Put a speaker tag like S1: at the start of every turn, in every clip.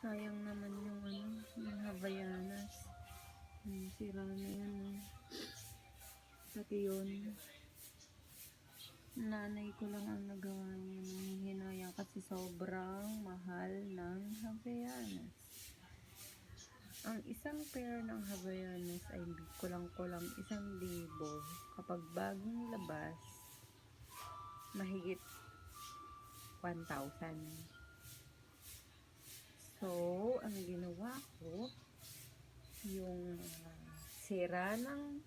S1: Sayang naman yung ano, yung Havayanas. Hmm, sira na yan. oh. Pati yun. Nanay ko lang ang nagawa niya ng hinayang kasi sobrang mahal ng Havayanas. Ang isang pair ng Havayanas ay kulang-kulang isang libo. Kapag bagong labas, mahigit 1,000. So, ang ginawa ko, yung ah, sira ng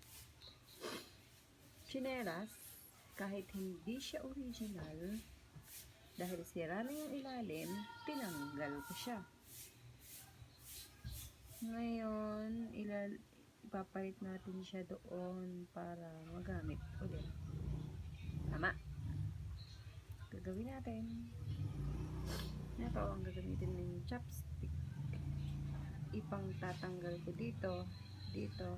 S1: chinelas, kahit hindi siya original, dahil sira na yung ilalim, tinanggal ko siya. Ngayon, ilal ipapalit natin siya doon para magamit ulit. Tama. Gagawin natin. Ito ang gagamitin ng chopstick. Ipang tatanggal ko dito, dito,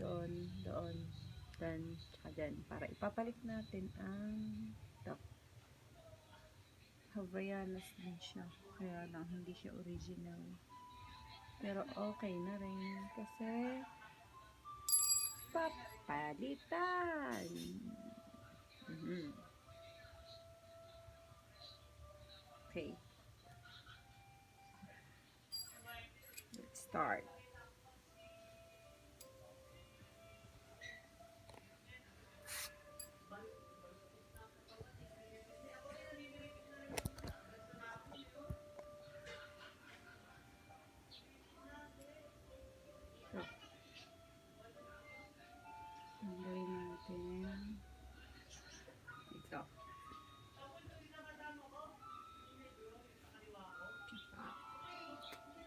S1: doon, doon, dan, tsaka dyan. Para ipapalit natin ang ito. Havayanas din siya. Kaya lang hindi siya original. Pero okay na rin kasi papalitan. Start.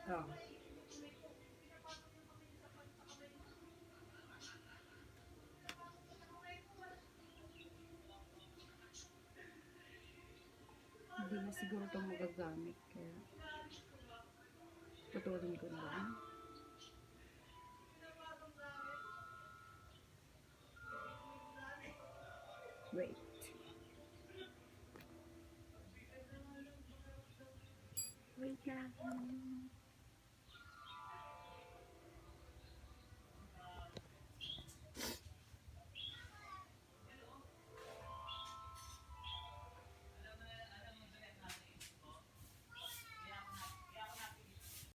S1: So, Hindi na siguro ito magagamit kaya putulin ko na lang. Wait. Wait lang.